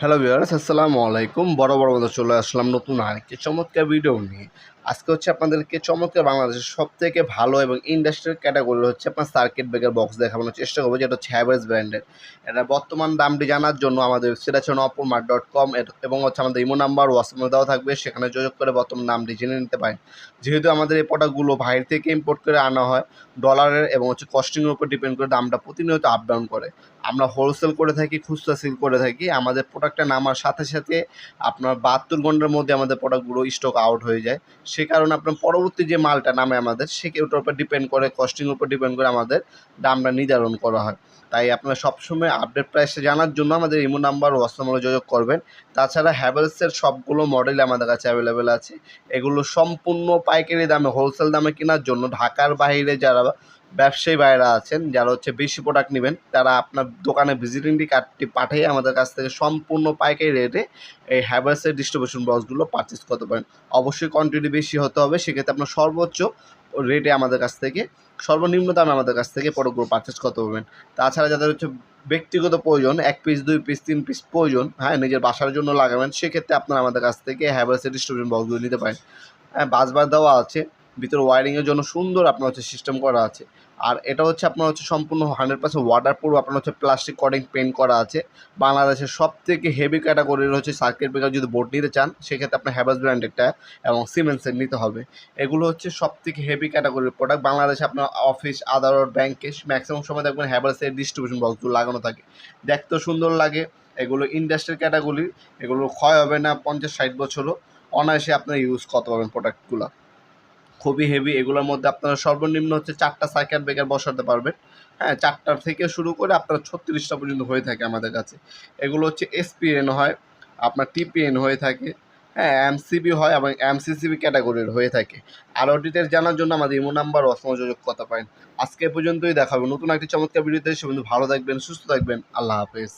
Hello viewers আসসালামু আলাইকুম। বড় বড় মতো চলে আসলাম নতুন আরেকটি চমৎকার ভিডিও নিয়ে। আজকে হচ্ছে আপনাদেরকে চমৎকার বাংলাদেশের সব থেকে ভালো এবং ইন্ডাস্ট্রিয়াল ক্যাটাগরি হচ্ছে আপনার সার্কিট ব্রেকার বক্স দেখানোর চেষ্টা করব, যেটা হচ্ছে হ্যাভার্স ব্র্যান্ডের এটা বর্তমান দামটি জানার জন্য আমাদের ওয়েবসাইট আছে নপুরমার ডট কম এবং হচ্ছে আমাদের ইমো নাম্বার হোয়াটসঅ্যাপ দেওয়া থাকবে, সেখানে যোগাযোগ করে বর্তমান দামটি জেনে নিতে পারেন। যেহেতু আমাদের এই প্রোডাক্টগুলো বাইরে থেকে ইম্পোর্ট করে আনা হয় ডলারের এবং হচ্ছে কস্টিংয়ের উপর ডিপেন্ড করে দামটা প্রতিনিয়ত আপ ডাউন করে। আমরা হোলসেল করে থাকি, খুচরা সেল করে থাকি, আমাদের প্রোডাক্টটা নামার সাথে সাথে আপনার বাহাত্তর ঘণ্টার মধ্যে আমাদের প্রোডাক্টগুলো স্টক আউট হয়ে যায়। সে কারণে আপনার পরবর্তী যে মালটা নামে আমাদের, সে ওটার উপর ডিপেন্ড করে কস্টিংয়ের উপর ডিপেন্ড করে আমাদের দামটা নির্ধারণ করা হয়। তাই আপনারা সবসময় আপডেট প্রাইসটা জানার জন্য আমাদের ইমো নাম্বার হোয়াটসঅ্যাপ নম্বরে যোগাযোগ করবেন। তাছাড়া হ্যাভেলসের সবগুলো মডেল আমাদের কাছে অ্যাভেলেবেল আছে। এগুলো সম্পূর্ণ পাইকারি দামে হোলসেল দামে কেনার জন্য ঢাকার বাইরে যারা ব্যবসায়ী ভাইরা আছেন, যারা হচ্ছে বেশি প্রোডাক্ট নেবেন, তারা আপনার দোকানে ভিজিটিং কার্ডটি পাঠিয়ে আমাদের কাছ থেকে সম্পূর্ণ পাইকারি রেটে এই হ্যাভার্সের ডিস্ট্রিবিউশন বক্সগুলো পারচেস করতে পারেন। অবশ্যই কোয়ান্টিটি বেশি হতে হবে, সেক্ষেত্রে আপনার সর্বোচ্চ রেটে আমাদের কাছ থেকে, সর্বনিম্ন দামে আমাদের কাছ থেকে প্রোডাক্টগুলো পারচেস করতে পারবেন। তাছাড়া যাদের হচ্ছে ব্যক্তিগত প্রয়োজন, এক পিস দুই পিস তিন পিস প্রয়োজন হ্যাঁ নিজের বাসার জন্য লাগাবেন, সেক্ষেত্রে আপনারা আমাদের কাছ থেকে হ্যাভেলসের ডিস্ট্রিবিউশন বক্সগুলো নিতে পারেন। হ্যাঁ বাস বাস দেওয়া আছে। ভিতরে ওয়ারিংয়ের জন্য সুন্দর আপনার হচ্ছে সিস্টেম করা আছে। আর এটা হচ্ছে আপনার হচ্ছে সম্পূর্ণ হান্ড্রেড পার্সেন্ট ওয়াটার প্রুফ আপনার হচ্ছে প্লাস্টিক কটিং পেন্ট করা আছে। বাংলাদেশের সব থেকে হেভি ক্যাটাগরির হচ্ছে সার্কিট ব্রেকার যদি বোর্ড নিতে চান, সেক্ষেত্রে আপনার হ্যাভাস ব্র্যান্ডেরটা এবং সিমেন্সের নিতে হবে। এগুলো হচ্ছে সব থেকে হেভি ক্যাটাগরির প্রোডাক্ট বাংলাদেশে আপনার অফিস আদালত ব্যাংকে ম্যাক্সিমাম সময় দেখবেন হ্যাভাসের ডিস্ট্রিবিউশন বক্সগুলো লাগানো থাকে। দেখতেও সুন্দর লাগে। এগুলো ইন্ডাস্ট্রিয়াল ক্যাটাগরি এগুলো ক্ষয় হবে না পঞ্চাশ ষাট বছরও। অনায়াসে আপনার ইউজ করতে পারবেন প্রোডাক্টগুলো খুবই হেভি এগুলোর মধ্যে আপনারা সর্বনিম্ন হচ্ছে চারটা সাইকেল ব্রেকার বসাতে পারবেন। হ্যাঁ চারটার থেকে শুরু করে আপনার ছত্রিশটা পর্যন্ত হয়ে থাকে আমাদের কাছে। এগুলো হচ্ছে এসপিএন হয়, আপনার টিপিএন হয়ে থাকে হ্যাঁ এমসিবি হয় এবং এমসিসিবি ক্যাটাগরির হয়ে থাকে। আরও ডিটেলস জানার জন্য আমাদের ইমো নাম্বার ও সংযোগ করতে পারেন। আজকে পর্যন্তই দেখাবো নতুন একটি চমৎকার ভিডিওতে সে ভালো থাকবেন, সুস্থ থাকবেন, আল্লাহ হাফেজ।